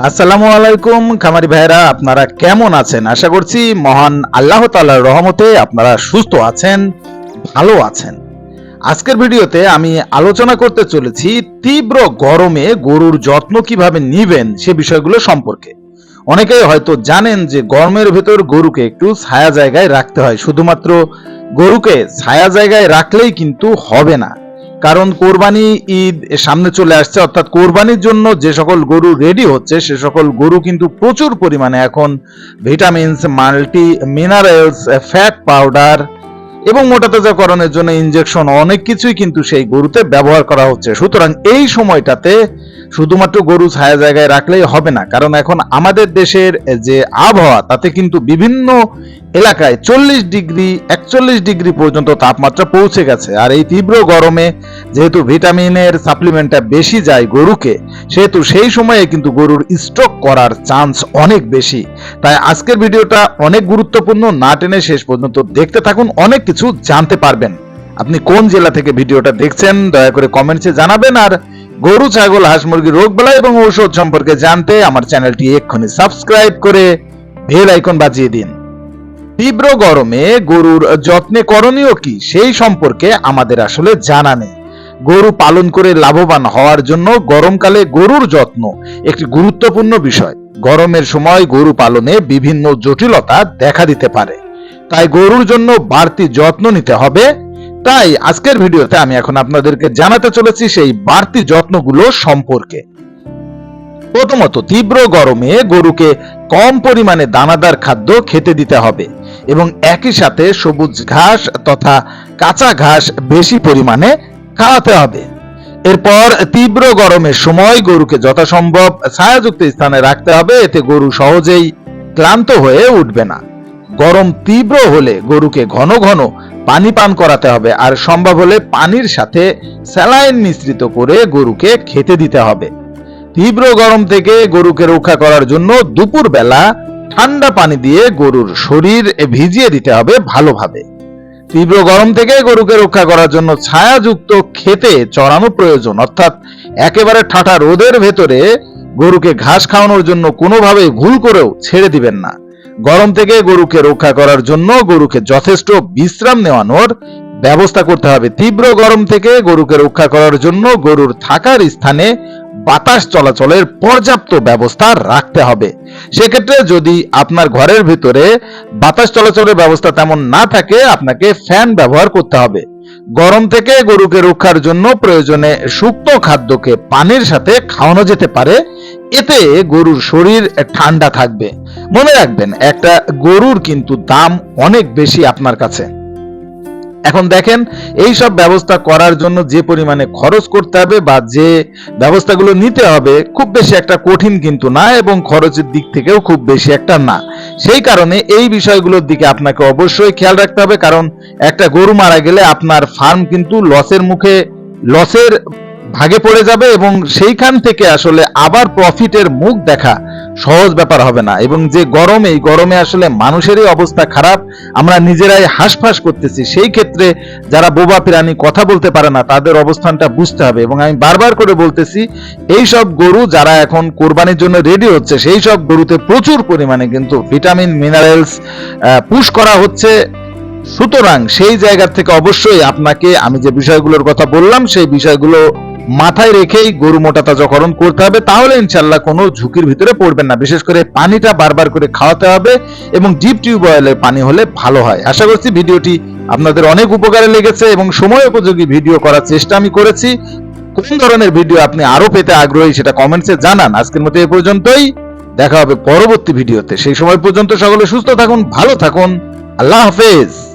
আসসালামু আলাইকুম, খামারি ভাইরা আপনারা কেমন আছেন? আশা করছি মহান আল্লাহ তাআলার রহমতে আপনারা সুস্থ আছেন, ভালো আছেন। আজকের ভিডিওতে আমি আলোচনা করতে চলেছি তীব্র গরমে গরুর যত্ন কীভাবে নিবেন সে বিষয়গুলো সম্পর্কে। অনেকেই হয়তো জানেন যে গরমের ভেতর গরুকে একটু ছায়া জায়গায় রাখতে হয়, শুধুমাত্র গরুকে ছায়া জায়গায় রাখলেই কিন্তু হবে না। কারণ কোরবানি ঈদ সামনে চলে আসছে, অর্থাৎ কোরবানির জন্য যে সকল গরু রেডি হচ্ছে, সে সকল গরু কিন্তু প্রচুর পরিমাণে এখন vitamins multi minerals fat powder এবং মোটাতাজাকরণের জন্য ইনজেকশন অনেক কিছুই কিন্তু সেই গরুতে ব্যবহার করা হচ্ছে। সুতরাং এই সময়টাতে শুধুমাত্র গরু ছায়া জায়গায় রাখলেই হবে না। কারণ এখন আমাদের দেশের যে আবহাওয়া, তাতে কিন্তু বিভিন্ন এলাকায় চল্লিশ ডিগ্রি, একচল্লিশ ডিগ্রি পর্যন্ত তাপমাত্রা পৌঁছে গেছে। আর এই তীব্র গরমে যেহেতু ভিটামিনের সাপ্লিমেন্টটা বেশি যায় গরুকে, সেহেতু সেই সময়ে কিন্তু গরুর স্ট্রোক করার চান্স অনেক বেশি। তাই আজকের ভিডিওটা অনেক গুরুত্বপূর্ণ। না টেনে শেষ পর্যন্ত দেখতে থাকুন। অনেক কিছু জানতে পারবেন। আপনি কোন জেলা থেকে ভিডিওটা দেখছেন, দয়া করে কমেন্টসে জানাবেন। আর গরু, ছাগল, হাঁস মুরগির রোগ বেলা এবং ঔষধ সম্পর্কে জানতে আমার চ্যানেলটি এক্ষুনি সাবস্ক্রাইব করে বেল আইকন বাজিয়ে দিন। তীব্র গরমে গরুর যত্নে করণীয় কি সেই সম্পর্কে আমাদের আসলে জানা নেই। গরু পালন করে লাভবান হওয়ার জন্য গরমকালে গরুর যত্ন একটি গুরুত্বপূর্ণ বিষয়। গরমের সময় গরু পালনে বিভিন্ন জটিলতা দেখা দিতে পারে। তাই গরুর জন্য বাড়তি যত্ন নিতে হবে। তাই আজকের ভিডিওতে আমি এখন আপনাদেরকে জানাতে চলেছি সেই বাড়তি যত্নগুলো সম্পর্কে। প্রথমত, তীব্র গরমে গরুকে কম পরিমাণে দানাদার খাদ্য খেতে দিতে হবে এবং একই সাথে সবুজ ঘাস তথা কাঁচা ঘাস বেশি পরিমাণে খাওয়াতে হবে। এরপর, তীব্র গরমের সময় গরুকে যথাসম্ভব ছায়াযুক্ত স্থানে রাখতে হবে, এতে গরু সহজেই ক্লান্ত হয়ে উঠবে না। গরম তীব্র হলে গরুকে ঘন ঘন পানি পান করাতে হবে। আর সম্ভব হলে পানির সাথে স্যালাইন মিশ্রিত করে গরুকে খেতে দিতে হবে। তীব্র গরম থেকে গরুকে রক্ষা করার জন্য দুপুর বেলা ঠান্ডা পানি দিয়ে গরুর শরীর ভিজিয়ে দিতে হবে ভালোভাবে। তীব্র গরম থেকে গরুকে রক্ষা করার জন্য ছায়াযুক্ত খেতে চড়ানো প্রয়োজন। অর্থাৎ একেবারে ঠাটা রোদের ভেতরে গরুকে ঘাস খাওয়ানোর জন্য কোনোভাবে ভুল করেও ছেড়ে দিবেন না। গরম থেকে গরুকে রক্ষা করার জন্য গরুকে যথেষ্ট বিশ্রাম নেওয়ানোর ব্যবস্থা করতে হবে। তীব্র গরম থেকে গরুকে রক্ষা করার জন্য গরুর থাকার স্থানে বাতাস চলাচলের পর্যাপ্ত ব্যবস্থা রাখতে হবে। সেক্ষেত্রে যদি আপনার ঘরের ভিতরে বাতাস চলাচলের ব্যবস্থা তেমন না থাকে, আপনাকে ফ্যান ব্যবহার করতে হবে। গরম থেকে গরুকে রক্ষার জন্য প্রয়োজনে শুকনো খাদ্যকে পানির সাথে খাওয়ানো যেতে পারে। এতে গরুর শরীর ঠান্ডা থাকবে। মনে রাখবেন, একটা গরুর কিন্তু দাম অনেক বেশি আপনার কাছে। এখন দেখেন এই সব ব্যবস্থা করার জন্য যে পরিমাণে খরচ করতে হবে বা যে ব্যবস্থাগুলো নিতে হবে, খুব বেশি একটা কঠিন কিন্তু না এবং খরচের দিক থেকেও খুব বেশি একটা না। সেই কারণে এই বিষয়গুলোর দিকে আপনাকে অবশ্যই খেয়াল রাখতে হবে, কারণ একটা গরু মারা গেলে আপনার ফার্ম কিন্তু লসের মুখে, লসের ভাগে পড়ে যাবে এবং সেইখান থেকে আসলে আবার প্রফিটের মুখ দেখা সহজ ব্যাপার হবে না। এবং যে গরমে, এই গরমে আসলে মানুষেরই অবস্থা খারাপ, আমরা নিজেরাই হাঁসফাঁস করতেছি। সেই ক্ষেত্রে যারা বোবা প্রাণী কথা বলতে পারে না, তাদের অবস্থানটা বুঝতে হবে। এবং আমি বারবার করে বলতেছি, এই সব গরু যারা এখন কোরবানির জন্য রেডি হচ্ছে, সেই সব গরুতে প্রচুর পরিমাণে কিন্তু ভিটামিন মিনারেলস পুশ করা হচ্ছে। সুতরাং সেই জায়গা থেকে অবশ্যই আপনাকে আমি যে বিষয়গুলোর কথা বললাম, সেই বিষয়গুলো মাথায় রেখেই গরু মোটা তাজাকরণ করতে হবে। তাহলে ইনশাল্লাহ কোনো ঝুঁকির ভিতরে পড়বেন না। বিশেষ করে পানিটা বারবার করে খাওয়াতে হবে এবং ডিপ টিউবওয়েলের পানি হলে ভালো হয়। আশা করছি ভিডিওটি আপনাদের অনেক উপকারে লেগেছে এবং সময় উপযোগী ভিডিও করার চেষ্টা আমি করেছি। কোন ধরনের ভিডিও আপনি আরও পেতে আগ্রহী সেটা কমেন্টসে জানান। আজকের মতো এ পর্যন্তই। দেখা হবে পরবর্তী ভিডিওতে। সেই সময় পর্যন্ত সকলে সুস্থ থাকুন, ভালো থাকুন। আল্লাহ হাফেজ।